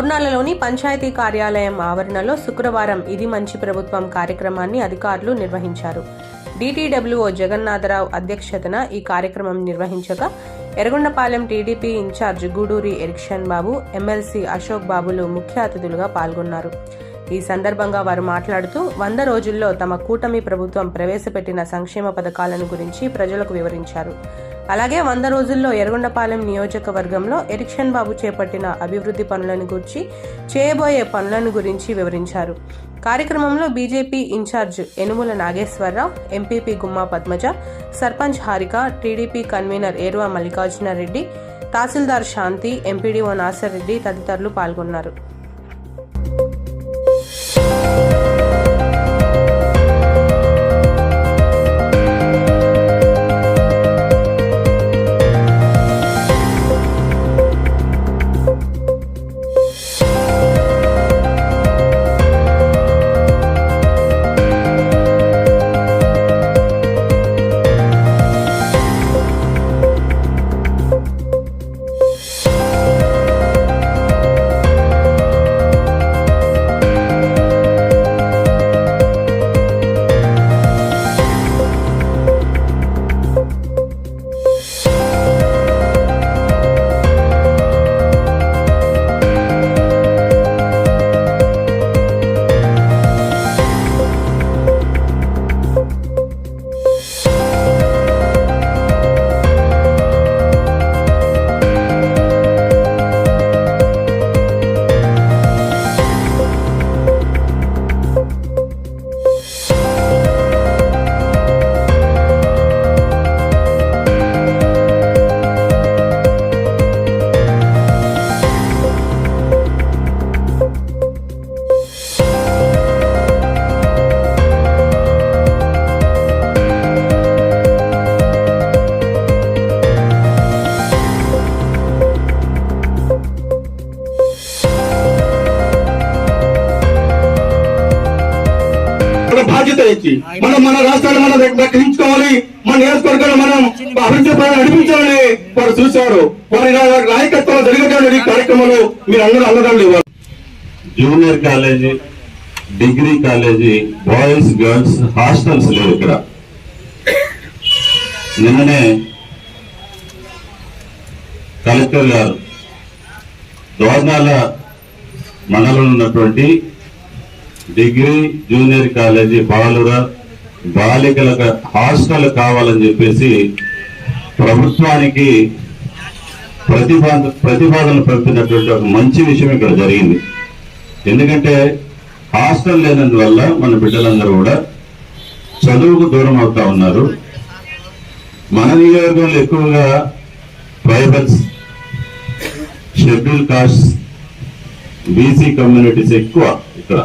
దోర్నాలలోని పంచాయతీ కార్యాలయం ఆవరణలో శుక్రవారం ఇది మంచి ప్రభుత్వం కార్యక్రమాన్ని అధికారులు నిర్వహించారు. డిటిడబ్ల్యూఓ జగన్నాథరావు అధ్యక్షతన ఈ కార్యక్రమం నిర్వహించగా Yerragondapalem TDP incharge Guduri Erikshan Babu MLC Ashok బాబులు ముఖ్య అతిథులుగా పాల్గొన్నారు. ఈ సందర్భంగా వారు మాట్లాడుతూ వంద రోజుల్లో తమ కూటమి ప్రభుత్వం ప్రవేశపెట్టిన సంక్షేమ పథకాలను గురించి ప్రజలకు వివరించారు. అలాగే వంద రోజుల్లో ఎర్రగొండపాలెం నియోజకవర్గంలో ఎరిక్షన్ బాబు చేపట్టిన అభివృద్ధి పనులను గురించి చేయబోయే పనులను గురించి వివరించారు. కార్యక్రమంలో BJP incharge Enumula Nageswararao MPP Gumma Padmaja sarpanch Harika TDP convener Eruva Mallikarjunareddy tahsildar Shanthi MPDO Nasar Reddy తదితరులు పాల్గొన్నారు. బాధ్యత మనం మన రాష్ట్రాన్ని మనం దక్కించుకోవాలి మన నియోజకవర్గాన్ని మనం అభివృద్ధి పైన నడిపించాలని వారు చూశారు. వారి నాయకత్వంలో జరిగేటువంటి ఈ కార్యక్రమంలో మీరు అందరూ అన్నదాన్ని ఇవ్వాలి. Junior college degree college boys girls hostels లేవు ఇక్కడ. నిన్ననే కలెక్టర్ గారు దోర్నాల మండలంలో ఉన్నటువంటి డిగ్రీ జూనియర్ కాలేజీ బాలుర బాలికలకు హాస్టల్ కావాలని చెప్పేసి ప్రభుత్వానికి ప్రతిపాద ప్రతిపాదన పంపినటువంటి ఒక మంచి విషయం ఇక్కడ జరిగింది. ఎందుకంటే హాస్టల్ లేనందువల్ల మన బిడ్డలందరూ కూడా చదువుకు దూరం అవుతా ఉన్నారు. మన నియోజకవర్గంలో ఎక్కువగా tribals schedule caste BC communities ఎక్కువ ఇక్కడ.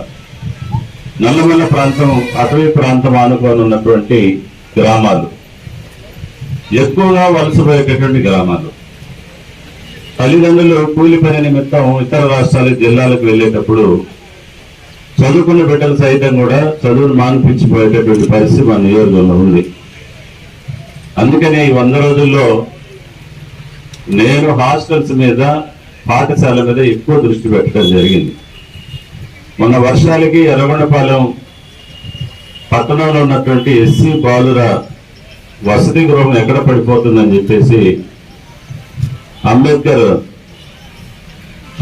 నల్లమల్ల ప్రాంతం అటవీ ప్రాంతం ఆనుకొని ఉన్నటువంటి గ్రామాలు. ఎక్కువగా వలసపోయేటటువంటి గ్రామాలు. తల్లిదండ్రులు కూలి పని నిమిత్తం ఇతర రాష్ట్రాలు జిల్లాలకు వెళ్ళేటప్పుడు చదువుకున్న బిడ్డలు సైతం కూడా చదువును మానిపించిపోయేటటువంటి పరిస్థితి మన నియోజకవర్గంలో ఉంది. అందుకనే ఈ వంద రోజుల్లో నేను హాస్టల్స్ మీద పాఠశాల మీద ఎక్కువ దృష్టి పెట్టడం జరిగింది. మొన్న వర్షాలకి ఎర్రగొండపాలెం పట్టణంలో ఉన్నటువంటి ఎస్సీ బాలుర వసతి గృహం ఎక్కడ పడిపోతుందని చెప్పేసి అంబేద్కర్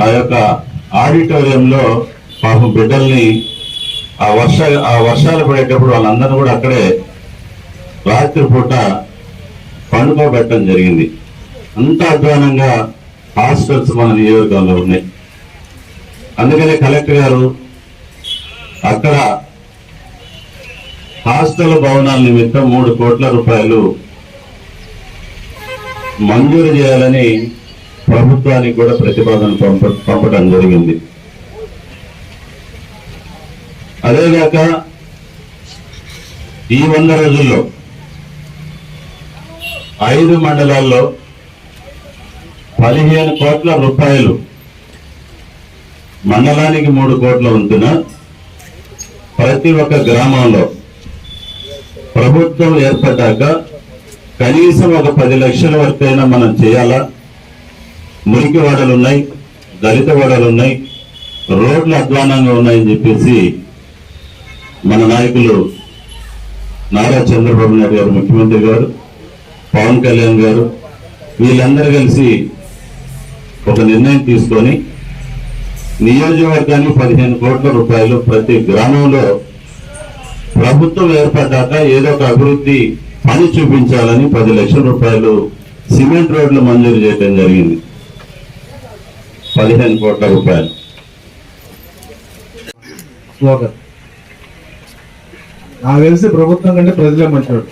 ఆ యొక్క ఆడిటోరియంలో పాపం బిడ్డల్ని ఆ వర్ష ఆ వర్షాలు పడేటప్పుడు వాళ్ళందరూ కూడా అక్కడే రాత్రిపూట పండుకోబెట్టడం జరిగింది. అంత అధ్వానంగా హాస్టల్స్ మన నియోజకవర్గంలో ఉన్నాయి. అందుకనే కలెక్టర్ గారు అక్కడ హాస్టల్ భవనాల నిమిత్తం మూడు కోట్ల రూపాయలు మంజూరు చేయాలని ప్రభుత్వానికి కూడా ప్రతిపాదన పంప పంపడం జరిగింది. అదేగాక ఈ వంద రోజుల్లో ఐదు మండలాల్లో పదిహేను కోట్ల రూపాయలు మండలానికి మూడు కోట్ల ఉంటున్నా ప్రతి ఒక్క గ్రామంలో ప్రభుత్వం ఏర్పడ్డాక కనీసం ఒక పది లక్షల వరకైనా మనం చేయాలా? మురికి వాడలు ఉన్నాయి దళిత వాడలు ఉన్నాయి రోడ్లు అధ్వానంగా ఉన్నాయని చెప్పేసి మన నాయకులు నారా చంద్రబాబు నాయుడు గారు ముఖ్యమంత్రి గారు పవన్ కళ్యాణ్ గారు వీళ్ళందరూ కలిసి ఒక నిర్ణయం తీసుకొని నియోజకవర్గాన్ని పదిహేను కోట్ల రూపాయలు ప్రతి గ్రామంలో ప్రభుత్వం ఏర్పడ్డాక ఏదో ఒక అభివృద్ధి పని చూపించాలని పది లక్షల రూపాయలు సిమెంట్ రోడ్లు మంజూరు చేయడం జరిగింది. పదిహేను కోట్ల రూపాయలు. స్లోగన్ నాకు తెలిసి ప్రభుత్వం కంటే ప్రజలే మంచివాడు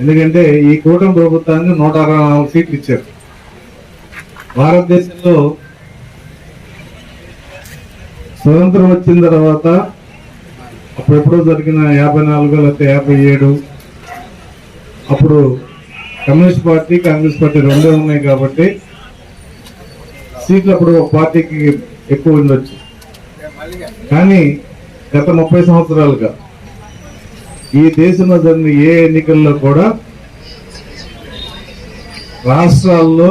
ఎందుకంటే ఈ కూటమి ప్రభుత్వానికి నూట అరవై నాలుగు సీట్లు ఇచ్చారు. భారతదేశంలో స్వతంత్రం వచ్చిన తర్వాత అప్పుడెప్పుడో జరిగిన యాభై నాలుగు లేకపోతే యాభై ఏడు అప్పుడు కమ్యూనిస్ట్ పార్టీ కాంగ్రెస్ పార్టీ రెండే ఉన్నాయి కాబట్టి సీట్లు అప్పుడు ఒక పార్టీకి ఎక్కువ ఉండొచ్చు కానీ గత ముప్పై సంవత్సరాలుగా ఈ దేశంలో జరిగిన ఏ ఎన్నికల్లో కూడా రాష్ట్రాల్లో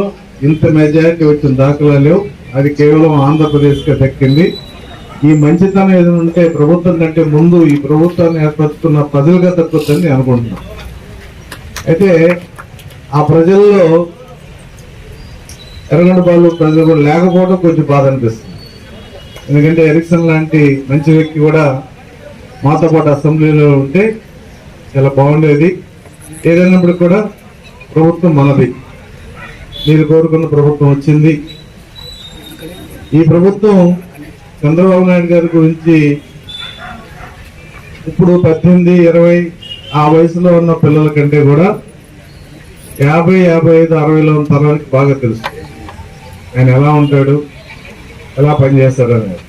ఇంత మెజారిటీ వచ్చిన దాఖలా లేవు. అది కేవలం ఆంధ్రప్రదేశ్కే దక్కింది. ఈ మంచితనం ఏదైనా ఉంటే ప్రభుత్వం కంటే ముందు ఈ ప్రభుత్వాన్ని ఏర్పరచుకున్న ప్రజలుగా దక్కుతుందని నేను అనుకుంటున్నాను. అయితే ఆ ప్రజల్లో ఎర్రగొండ బాలు ప్రజలు కూడా లేకపోవడం కొంచెం బాధ అనిపిస్తుంది. ఎందుకంటే ఎరిక్సన్ లాంటి మంచి వ్యక్తి కూడా మాతో పాటు అసెంబ్లీలో ఉంటే చాలా బాగుండేది. ఏదైనప్పుడు కూడా ప్రభుత్వం మనది. మీరు కోరుకున్న ప్రభుత్వం వచ్చింది. ఈ ప్రభుత్వం చంద్రబాబు నాయుడు గారి గురించి ఇప్పుడు పద్దెనిమిది ఇరవై ఆ వయసులో ఉన్న పిల్లల కంటే కూడా యాభై యాభై ఐదు అరవైలో ఉన్న తరానికి బాగా తెలుసు. ఆయన ఎలా ఉంటాడు ఎలా పనిచేస్తాడు అనేది.